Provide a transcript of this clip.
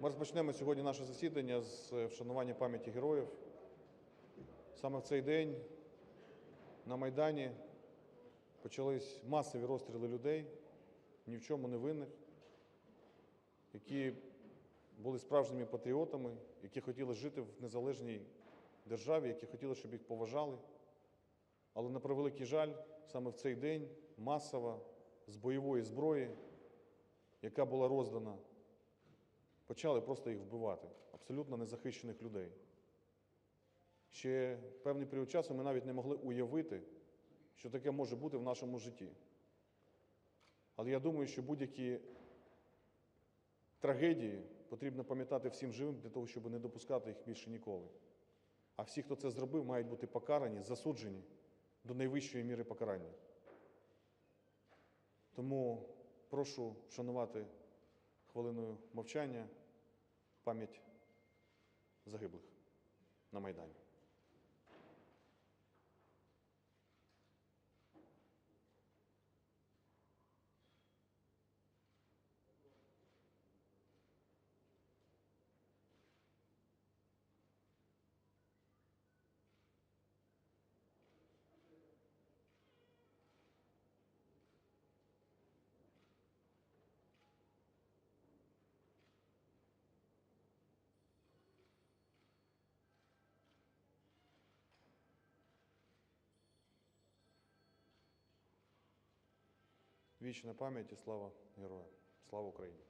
Ми розпочнемо сьогодні наше засідання з е, вшанування пам'яті героїв. Саме в цей день на Майдані почались масові розстріли людей, ні в чому не винних, які були справжніми патріотами, які хотіли жити в незалежній державі, які хотіли, щоб їх поважали. Але на превеликий жаль, саме в цей день масово з бойової зброї, яка була роздана, почали просто їх вбивати, абсолютно незахищених людей. Ще певний період часу ми навіть не могли уявити, що таке може бути в нашому житті. Але я думаю, що будь-які трагедії потрібно пам'ятати всім живим для того, щоб не допускати їх більше ніколи. А всі, хто це зробив, мають бути покарані, засуджені до найвищої міри покарання. Тому прошу вшанувати хвилиною мовчання пам'ять загиблих на Майдані. Вічна пам'ять і слава героям. Слава Україні!